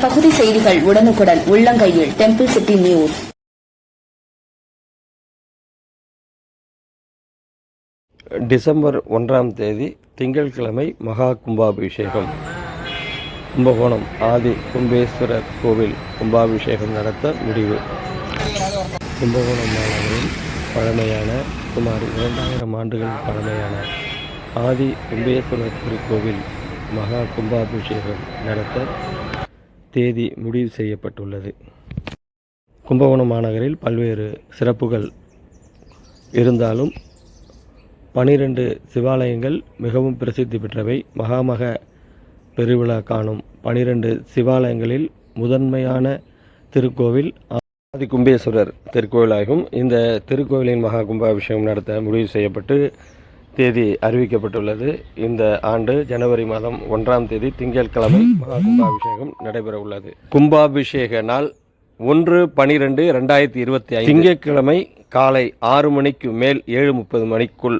பகுதி செய்திகள் உடனுக்குடன் உள்ளங்கையில் டெம்பிள் சிட்டி நியூஸ் டிசம்பர் ஒன்றாம் தேதி திங்கட்கிழமை மகா கும்பாபிஷேகம். கும்பகோணம் ஆதி கும்பேஸ்வரர் கோவில் கும்பாபிஷேகம் நடத்த முடிவு. கும்பகோணம் மாநகரில் பழமையான சுமார் இரண்டாயிரம் ஆண்டுகள் பழமையான ஆதி கும்பேஸ்வரர் திருக்கோவில் மகா கும்பாபிஷேகம் நடத்த தேதி முடிவு செய்யப்பட்டுள்ளது. கும்பகோணம் மாநகரில் பல்வேறு சிறப்புகள் இருந்தாலும் பனிரெண்டு சிவாலயங்கள் மிகவும் பிரசித்தி பெற்றவை. மகாமக பெருவிழா காணும் பனிரெண்டு சிவாலயங்களில் முதன்மையான திருக்கோவில் ஆதி கும்பேஸ்வரர் திருக்கோவிலாகும். இந்த திருக்கோவிலின் மகா கும்பாபிஷேகம் நடத்த முடிவு செய்யப்பட்டு தேதி அறிவிக்கப்பட்டுள்ளது. இந்த ஆண்டு ஜனவரி மாதம் ஒன்றாம் தேதி திங்கட்கிழமை மகா கும்பாபிஷேகம் நடைபெற உள்ளது கும்பாபிஷேக நாள் ஒன்று பனிரெண்டு ரெண்டாயிரத்தி இருபத்தி ஐந்து. திங்கட்கிழமை காலை ஆறு மணிக்கு மேல் ஏழு முப்பது மணிக்குள்